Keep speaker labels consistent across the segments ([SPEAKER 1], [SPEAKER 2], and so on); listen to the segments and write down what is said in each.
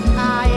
[SPEAKER 1] ดอา
[SPEAKER 2] ย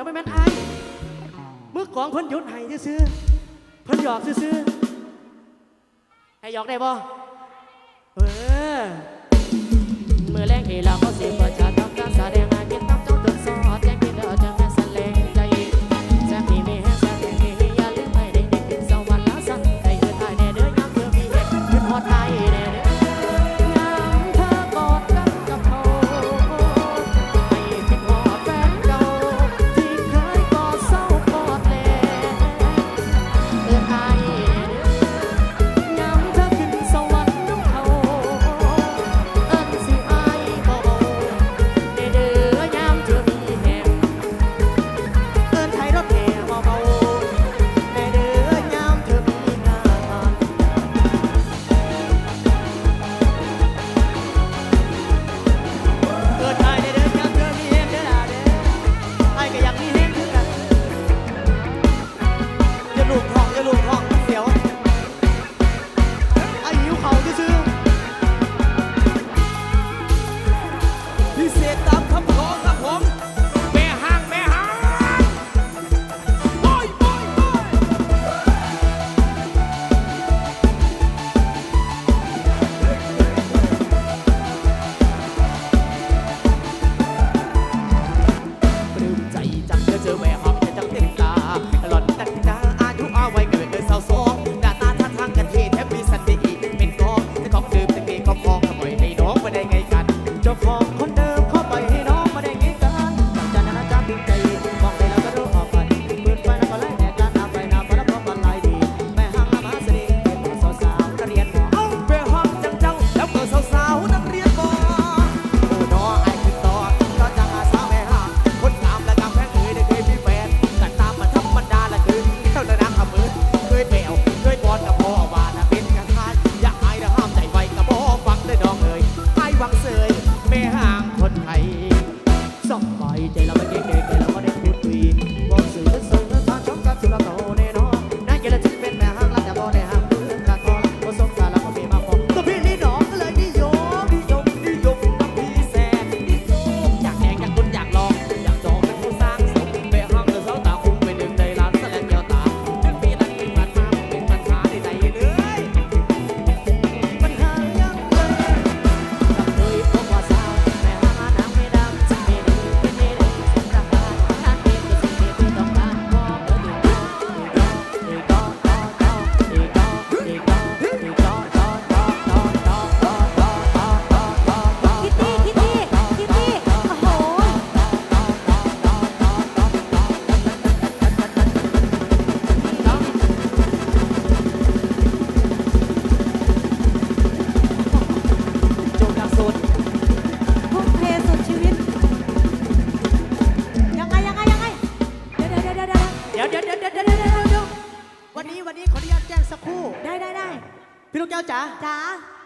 [SPEAKER 2] ดี๋ยวไม่แม่นไอ้มือกองเพิ่นหยุดให้ซื้อเพิ่นหยอกซื้อให้หยอกได้บ่เออมือแรงที่เราเขาสีย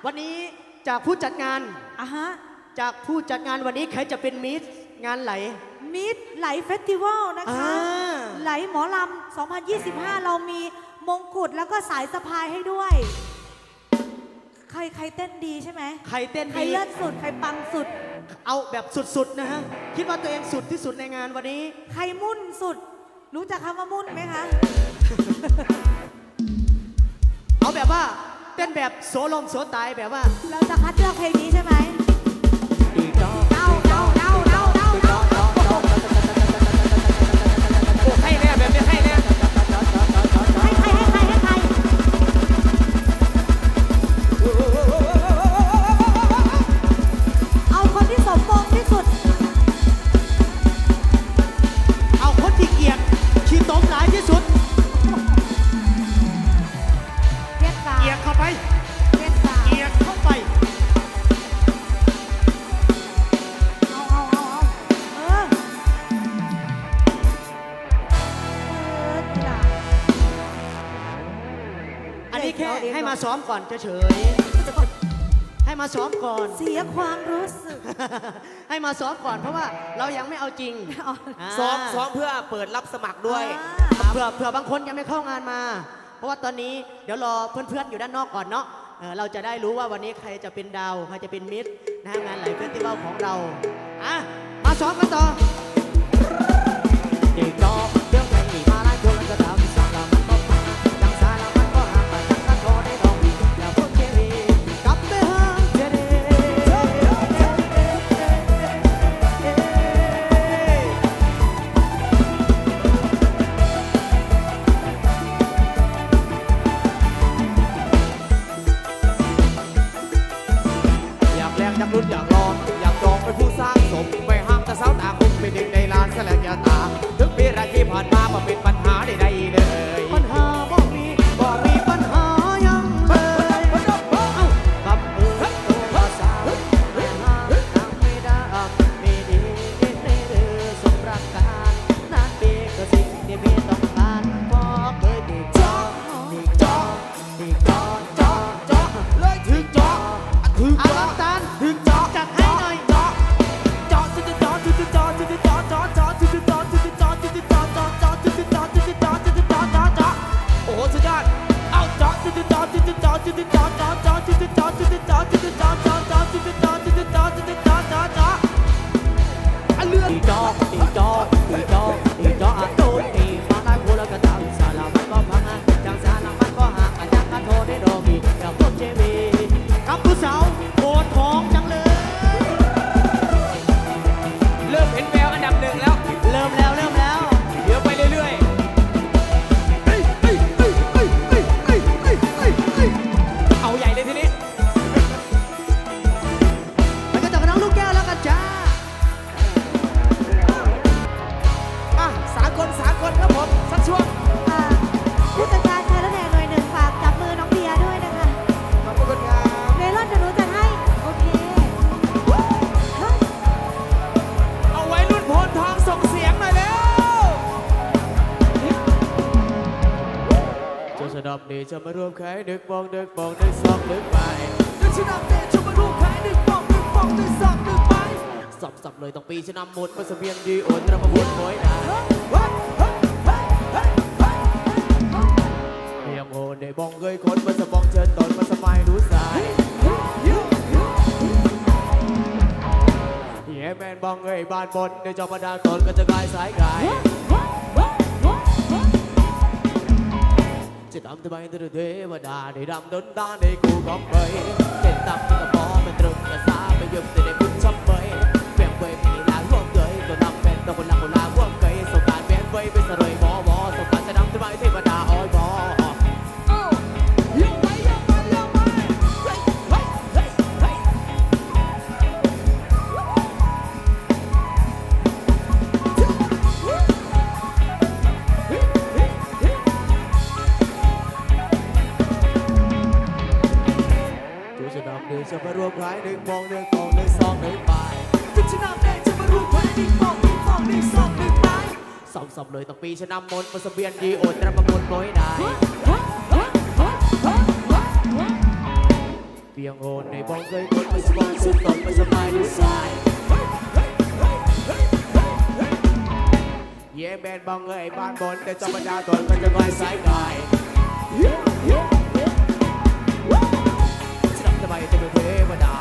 [SPEAKER 1] วั
[SPEAKER 2] นนี้จากผู้จัดงาน อ่
[SPEAKER 3] ฮะ
[SPEAKER 2] จากผู้จัดงานวันนี้ใครจะเป็นมิสงานไหล
[SPEAKER 3] มิสไหลเฟสติวัลนะคะไหลหมอลำ 2025 เรามีมงกุฎแล้วก็สายสะพายให้ด้วย ใครใครเต้นดีใช่ไหม
[SPEAKER 2] ใครเต้นดี
[SPEAKER 3] ใครเลิศสุด ใครปังสุด
[SPEAKER 2] เอาแบบสุดๆนะฮะคิดว่าตัวเองสุดที่สุดในงานวันนี้
[SPEAKER 3] ใครมุ่นสุด รู้จักคำว่ามุ่นไหมคะ
[SPEAKER 2] เอาแบบว่า เต้นแบบโสลมโสตายแบบว่า
[SPEAKER 3] เราจะคัดเลือกเพลงนี้ใช่ไหม่
[SPEAKER 2] อ
[SPEAKER 1] น
[SPEAKER 3] เฉ
[SPEAKER 2] ยให้มาซ้อมก่อน
[SPEAKER 3] เสียความรู้สึก
[SPEAKER 2] ให้มาซ้อมก่อนเพราะว่าเรายังไม่เอาจริง
[SPEAKER 1] ซ้อมซ้อมเพื่อเปิดรับสมัครด้วย
[SPEAKER 2] เผื่อเผื่อบางคนยังไม่เข้างานมา เพราะว่าตอนนี้เดี๋ยวรอเพื่อนๆอยู่ด้านนอกก่อนเนาะเราจะได้รู้ว่าวันนี้ใครจะเป็นดาวใครจะเป็นมิตรนะงานไหลเฟสติวัลของเราอะมา
[SPEAKER 1] ซ้อมกันต่อ viendo. ดึกบอกดึกสองดึกไปดึกชนะเตะชมมาลูกขาย
[SPEAKER 2] ดึ
[SPEAKER 1] กบอกดึก
[SPEAKER 2] บ
[SPEAKER 3] อกดึก
[SPEAKER 2] สอ
[SPEAKER 1] บดึกไป
[SPEAKER 2] สั
[SPEAKER 1] บสับเลยต้องปีชนะหมดเมื่อเสบียงดีโอนระบบวนหอยได้
[SPEAKER 2] เพี
[SPEAKER 1] โอนได้บองเกยคนมันสะบองเชิญตนมันสบายรู้สายเยแมนบองเอ้ยบ้านบนในจอประดาตนก็จะกลายสายกาย จะทำทำไมตระเดวดาได้ดำดนตาในกูก้องไปเจ็ดตับที่กระเพาะเป็นตรึงกระซา
[SPEAKER 2] ไปยุ
[SPEAKER 1] บติดใน
[SPEAKER 2] โดย
[SPEAKER 1] ต้องปีชนะมนต์มาสเบียนดีโอตรัประมวลน้อยได้เบียงโอนในบ้องเลยกดไม่สบายสุดตนไม่สบายด้วยสายเย่
[SPEAKER 2] แม
[SPEAKER 3] นบ้อ
[SPEAKER 1] งเอ้ยบ้านบนแต่จอมปรรดาตนก็จะกลา
[SPEAKER 3] ย
[SPEAKER 1] สายกายสนับสบายเต็มเทวดา